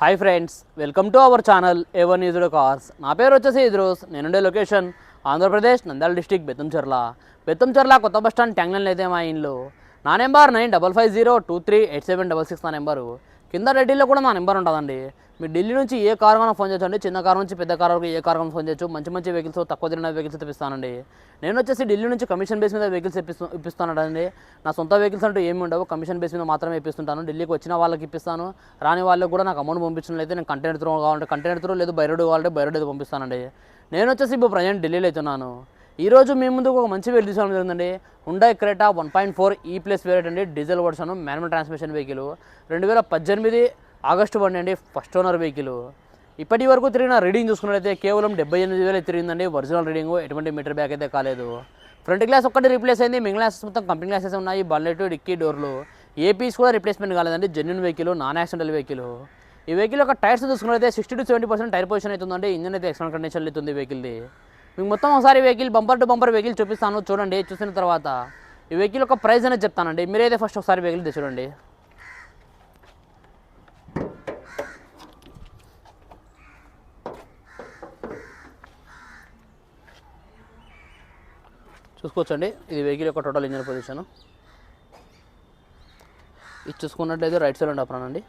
Hi friends welcome to our channel ever news cars నా పేరు వచ్చేసి ఇద్రోస్ నేనుండే లొకేషన్ ఆంధ్రప్రదేశ్ నంద్యాల డిస్టిక్ బెత్తంచెర్ల బెత్తంచెర్ల కొత్త బస్ స్టాండ్ ట్యాంగ్లైన్ అయితే మా ఇంట్లో నా number nine double five zero two three eight seven double six నా నెంబరు. కింద రెడ్డిలో కూడా నా నెంబర్ ఉంటుందండి. మీరు ఢిల్లీ నుంచి ఏ కార్ కన్నా ఫోన్ చేయొచ్చు అండి చిన్న కార్ నుంచి పెద్ద కార్ వరకు ఏ కార్ కన్నా ఫోన్ చేయొచ్చు. మంచి మంచి వెహికల్స్ తక్కువ తిరిగిన వెహికల్స్ తెప్పిస్తానండి. నేను వచ్చేసి ఢిల్లీ నుంచి కమిషన్ బేస్ మీద వెహికల్స్ ఇప్పిస్తూ ఇప్పిస్తానండి నా సొంత వెహికల్స్ అంటూ ఏమి ఉండవు. కమిషన్ బేస్ మీద మాత్రమే ఇప్పిస్తుంటాను. ఢిల్లీకి వచ్చిన వాళ్ళకి ఇప్పిస్తాను. రాని వాళ్ళకి కూడా నాకు అమౌంట్ పంపించినట్లయితే నేను కంటైనర్ త్రూ కావాలంటే కంటైనర్ త్రూ లేదు బైరోడ్ కావాలంటే బైరోడ్ అయితే పంపిస్తానండి. నేను వచ్చేసి ఇప్పుడు ప్రజెంట్ ఢిల్లీలో అవుతున్నాను. ఈరోజు మీ ముందుకు ఒక మంచి వెహికల్ తీసుకోవడం జరిగిందండి. Hyundai Creta one point four E plus variant అండి. Diesel version manual transmission vehicle రెండు వేల పద్దెనిమిది ఆగస్టు బండి అండి ఫస్ట్ ఓనర్ వెహికల్ ఇప్పటి వరకు తిరిగిన రీడింగ్ చూసుకున్నట్లయితే కేవలం డెబ్బై ఎనిమిది వేలు తిరిగిందండి. ఒరిజినల్ రీడింగ్ ఎటువంటి మీటర్ బ్యాక్ అయితే కాలేదు. ఫ్రంట్ గ్లాస్ ఒక్కటి రీప్లేస్ అయింది. మిగిలిన గ్లాసెస్ మొత్తం కంపెనీ గ్లాసెస్ ఉన్నాయి. బల్లెట్ డిక్కీ డోర్లు ఏ పీస్ కూడా రీప్లేస్మెంట్ కాలేదండి. Genuine vehicle non accidental vehicle ఈ వెహికల్ యొక్క టైర్స్ చూసుకున్నట్లయితే sixty to seventy percent tyre position అవుతుందండి ఇంజన్ అయితే ఎక్స్టర్నల్ కండిషన్ అవుతుంది వెహికల్ది మీకు మొత్తం ఒకసారి vehicle bumper to bumper vehicle చూపిస్తాను చూడండి చూసిన తర్వాత. ఈ వెహికల్ యొక్క ప్రైస్ అనేది చెప్తానండి. మీరైతే ఫస్ట్ ఒకసారి వెహికల్ చూడండి. చూసుకోవచ్చండి. ఇది వెహికల్ యొక్క టోటల్ ఇంజన్ పొజిషన్ ఇది చూసుకున్నట్లయితే రైట్ సైడ్ ఉండే అప్రాన్ అండి.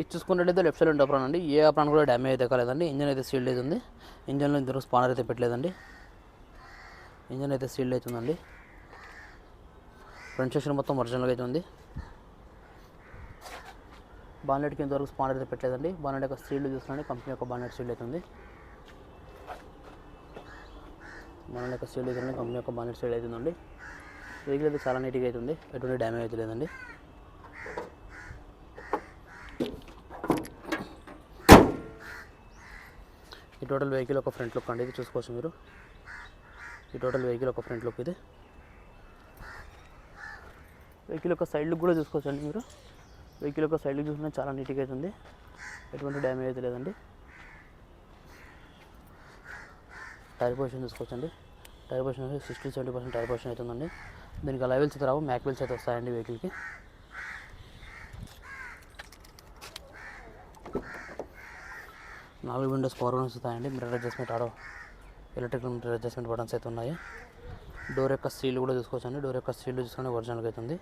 ఇది చూసుకున్నట్లయితే లెఫ్ట్ సైడ్ ఉండే అప్రాన్ అండి. ఏ అప్రాన్ కూడా డ్యామేజ్ అయితే కాలేదండి. ఇంజన్ అయితే సీల్డ్ అయితే ఉంది ఇంజన్లో ఇంతవరకు స్పానర్ అయితే పెట్టలేదండి. ఇంజన్ అయితే సీల్డ్ అవుతుందండి. ఫ్రంట్ సెక్షన్ మొత్తం ఒరిజినల్గా అయితే ఉంది. బానెట్కి ఇంతవరకు స్పానర్ అయితే పెట్టలేదండి. బానెట్ యొక్క సీల్డ్ చూస్తున్నాండి కంపెనీ యొక్క బానెట్ సీల్డ్ అవుతుంది. బానెట్ యొక్క సీల్డ్ అవుతుంది కంపెనీ యొక్క బానెట్ సీల్డ్ అవుతుందండి. వెహికల్ అయితే చాలా నీట్గా అవుతుంది ఎటువంటి డ్యామేజ్ అయితే లేదండి. ఈ టోటల్ వెహికల్ ఒక ఫ్రంట్ లుక్ అండి. ఇది చూసుకోవచ్చు మీరు. ఈ టోటల్ వెహికల్ ఒక ఫ్రంట్ లుక్ ఇది. వెహికల్ యొక్క సైడ్ లుక్ కూడా చూసుకోవచ్చు అండి మీరు. వెహికల్ యొక్క సైడ్ లుక్ చూసుకుంటే చాలా నీట్గా అవుతుంది. ఎటువంటి డ్యామేజ్ అయితే లేదండి. టైర్ పొజిషన్ చూసుకోవచ్చండి టైర్ పొజిషన్ అయితే sixty seventy percent tyre position అవుతుందండి దీనికి అలా వీల్స్ అయితే రావు. మ్యాక్ వీల్స్ అయితే వస్తాయండి వెహికల్కి. నాలుగు విండోస్ పవర్ విండోస్ వస్తాయండి. Mirror adjustment auto electrical mirror adjustment buttons అయితే ఉన్నాయి. డోర్ యొక్క సీల్ కూడా చూసుకోవచ్చండి. డోర్ యొక్క సీల్ చూసుకునే ఒరిజినల్గా అవుతుంది.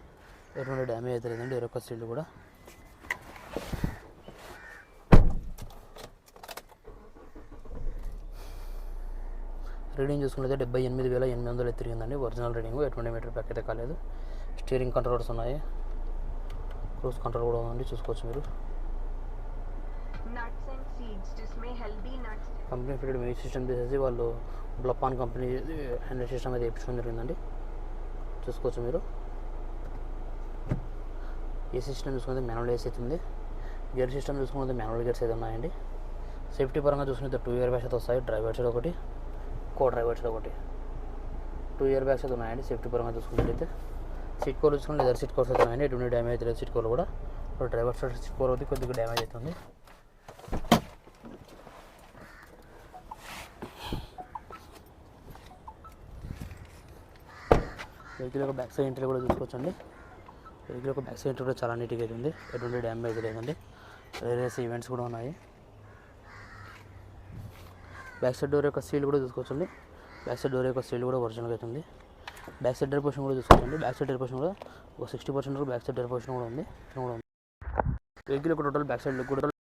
ఎటువంటి డ్యామేజ్ అయితే లేదండి. డోర్ యొక్క సీల్ కూడా. రీడింగ్ చూసుకుంటే డెబ్బై ఎనిమిది వేల ఎనిమిది వందలు తిరిగిందండి. ఒరిజినల్ రీడింగ్ ఎటువంటి మీటర్ ప్యాక్ అయితే కాలేదు. స్టీరింగ్ కంట్రోల్స్ ఉన్నాయి. క్రూజ్ కంట్రోల్ కూడా ఉందండి. చూసుకోవచ్చు మీరు. కంపెనీ ఫిటెడ్ మ్యూజిక్ సిస్టమ్ తీసేసి వాళ్ళు బ్లపాన్ కంపెనీ హ్యాండ్రెడ్ సిస్టమ్ అయితే వేయించడం జరిగిందండి. చూసుకోవచ్చు మీరు. ఏ సిస్టమ్ చూసుకుంటే మ్యానువల్ ఏసీ అయితే ఉంది. గేర్ సిస్టమ్ చూసుకుంటే మ్యానువల్ గేర్స్ అయితే ఉన్నాయండి. సేఫ్టీ పరంగా చూసుకుంటే టూ ఇయర్ బ్యాగ్స్ అయితే వస్తాయి. డ్రైవర్ సైడ్ ఒకటి కో డ్రైవర్ సైడ్ ఒకటి. టూ ఇయర్ బ్యాగ్స్ అయితే ఉన్నాయండి. సేఫ్టీ పరంగా చూసుకున్నట్లయితే. సీట్ కోర్ చూసుకుంటే లెదర్ సీట్ కోర్స్ అయితే ఉన్నాయండి. ఎటువంటి డ్యామేజ్ లేదు సీట్ కోర్లు కూడా. డ్రైవర్ సైడ్ సీట్ కోర్ ఒకటి కొద్దిగా డ్యామేజ్ అవుతుంది వెహికల్ యొక్క బ్యాక్ సైడ్ ఎంట్రీ కూడా చూసుకోవచ్చండి. వెహికల్ యొక్క బ్యాక్ సైడ్ ఎంట్రీ కూడా చాలా నీట్గా అయితే ఉంది ఎటువంటి డ్యామేజ్ లేదండి. వేరేస్ ఈవెంట్స్ కూడా ఉన్నాయి. బ్యాక్ సైడ్ డోర్ యొక్క సీల్ కూడా చూసుకోవచ్చండి. బ్యాక్ సైడ్ డోర్ యొక్క సీల్ కూడా ఒరిజినల్గా అవుతుంది బ్యాక్ సైడ్ డోర్ పోర్షన్ కూడా చూసుకోవచ్చండి. బ్యాక్ సైడ్ డోర్ పోర్షన్ కూడా ఒక sixty percent back side door portion కూడా ఉంది. కూడా ఉంది. వెహికల్ యొక్క టోటల్ బ్యాక్ సైడ్ కూడా